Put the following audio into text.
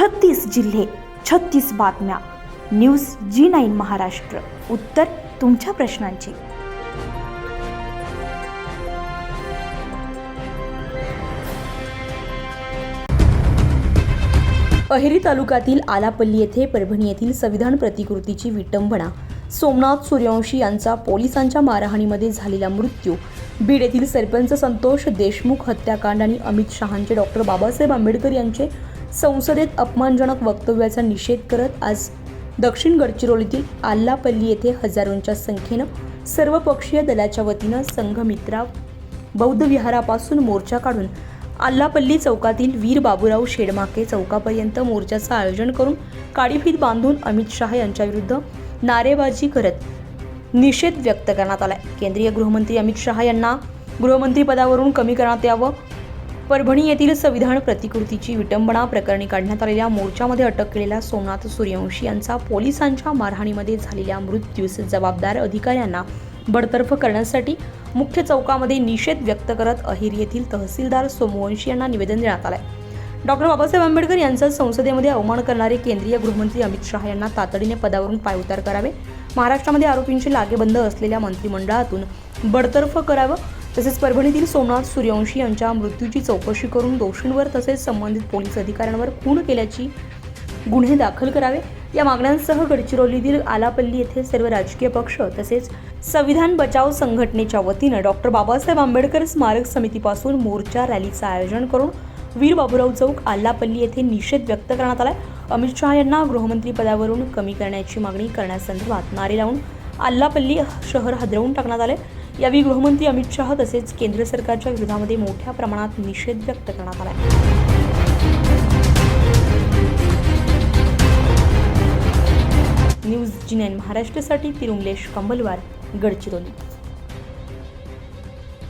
छत्तीस जिल्हे छत्तीस बातम्या. News G nine Maharashtra. उत्तर तुमच्या प्रश्नांची. अहेरी तालुक्यातील आलापल्ली येथे परभणी येथील संविधान प्रतिकृतीची विटंबना. सोमनाथ सूर्यवंशी यांचा पोलिसांच्या मारहाणीमध्ये झालेला मृत्यू. बीड येथील सरपंच संतोष देशमुख हत्याकांड आणि अमित शहांचे डॉक्टर बाबासाहेब आंबेडकर यांचे संसदेत अपमानजनक वक्तव्याचा निषेध करत आज दक्षिण गडचिरोलीतील आल्लापल्ली येथे हजारोंच्या संख्येनं सर्वपक्षीय दलाच्या वतीनं संघमित्रा बौद्ध विहारापासून मोर्चा काढून आल्लापल्ली चौकातील वीर बाबूराव शेडमाके चौकापर्यंत मोर्चाचं आयोजन करून काडीफीत बांधून अमित शहा यांच्याविरुद्ध नारेबाजी करत निषेध व्यक्त करण्यात आला केंद्रीय गृहमंत्री अमित शहा यांना गृहमंत्री पदावरून कमी करण्यात यावं परभणी येथील संविधान प्रतिकृतीची विटंबना प्रकरणी काढण्यात आलेल्या मोर्चामध्ये अटक केलेल्या सोमनाथ सूर्यवंशी यांचा पोलिसांच्या मारहाणीमध्ये झालेल्या मृत्यूस जबाबदार अधिकाऱ्यांना बडतर्फ करण्यासाठी मुख्य चौकामध्ये निषेध व्यक्त करत अहिर येथील तहसीलदार सोमवंशी यांना निवेदन देण्यात आलंय. डॉक्टर बाबासाहेब आंबेडकर यांचा संसदेमध्ये अवमान करणारे केंद्रीय गृहमंत्री अमित शहा यांना तातडीने पदावरून पायउतार करावे. महाराष्ट्रामध्ये आरोपींची लागेबंद असलेल्या मंत्रिमंडळातून बडतर्फ करावं. तसेच परभणीतील सोमनाथ सूर्यवंशी यांच्या मृत्यूची चौकशी करून दोषींवर तसेच संबंधित पोलीस अधिकाऱ्यांवर खून केल्याची गुन्हे दाखल करावे. या मागण्यांसह गडचिरोलीतील आलापल्ली येथे सर्व राजकीय पक्ष तसेच संविधान बचाव संघटनेच्या वतीनं डॉक्टर बाबासाहेब आंबेडकर स्मारक समितीपासून मोर्चा रॅलीचं आयोजन करून वीर बाबूराव चौक आल्लापल्ली येथे निषेध व्यक्त करण्यात आलाय. अमित शहा यांना गृहमंत्री पदावरून कमी करण्याची मागणी करण्यासंदर्भात नारे लावून आल्लापल्ली शहर हदरवून टाकण्यात आले यावेळी गृहमंत्री अमित शहा तसेच केंद्र सरकारच्या विरोधामध्ये मोठ्या प्रमाणात निषेध व्यक्त करण्यात आलाय. न्यूज जी नाईन महाराष्ट्रासाठी तिरुमलेश कंबलवार गडचिरोली.